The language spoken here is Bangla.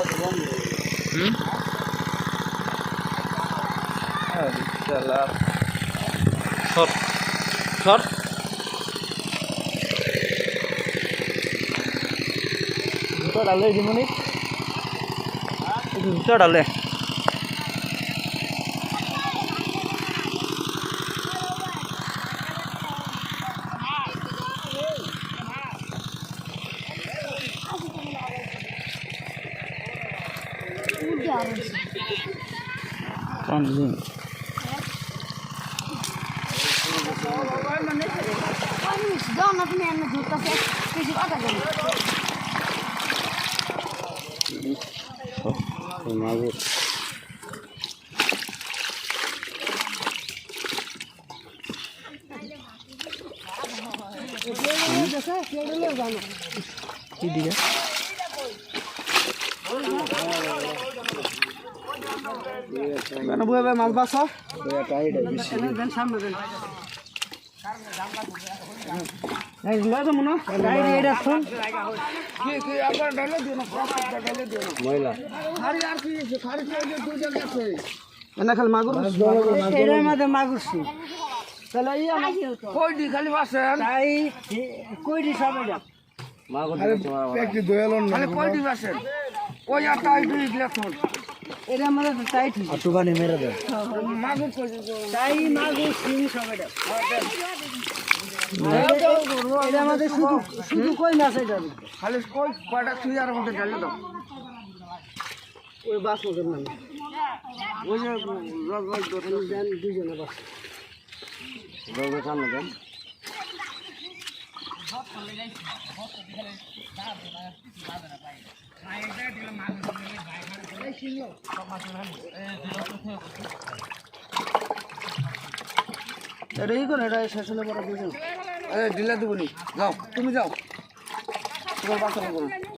হুম? সর সর জুতো ডালে দিমনি ডালে। কোন দিন যাও না তুমি এমনি ধরতেছে কিছু কথা বলো মাগুর কি দিকে কেন বুয়ে ভাই মনে এনা খালি মাগুর মাগুর তাহলে ইয়া কই খালি বাসেন তাই কই দি সব এটা মাগুর একটি খালি কই বাসেন কই আর টাইট দিলে শুন এর মধ্যে তো টাইট আটুবানি মেরে দে মাগুর কই তাই মাগুর সিং সব এটা এর মধ্যে শুধু শুধু কই মাছ এটা খালি কই কয়টা তুই আর মধ্যে ঢালে দাও। ওই বাস মতো না ওই যে রগ রগ দেন দুজনে বাস। রগ সামনে দেন। এটা ই করে? এটা শেষ হলে পরে বুঝুন এ ঢিলা দেবো যাও, তুমি যাও। তোমার করো।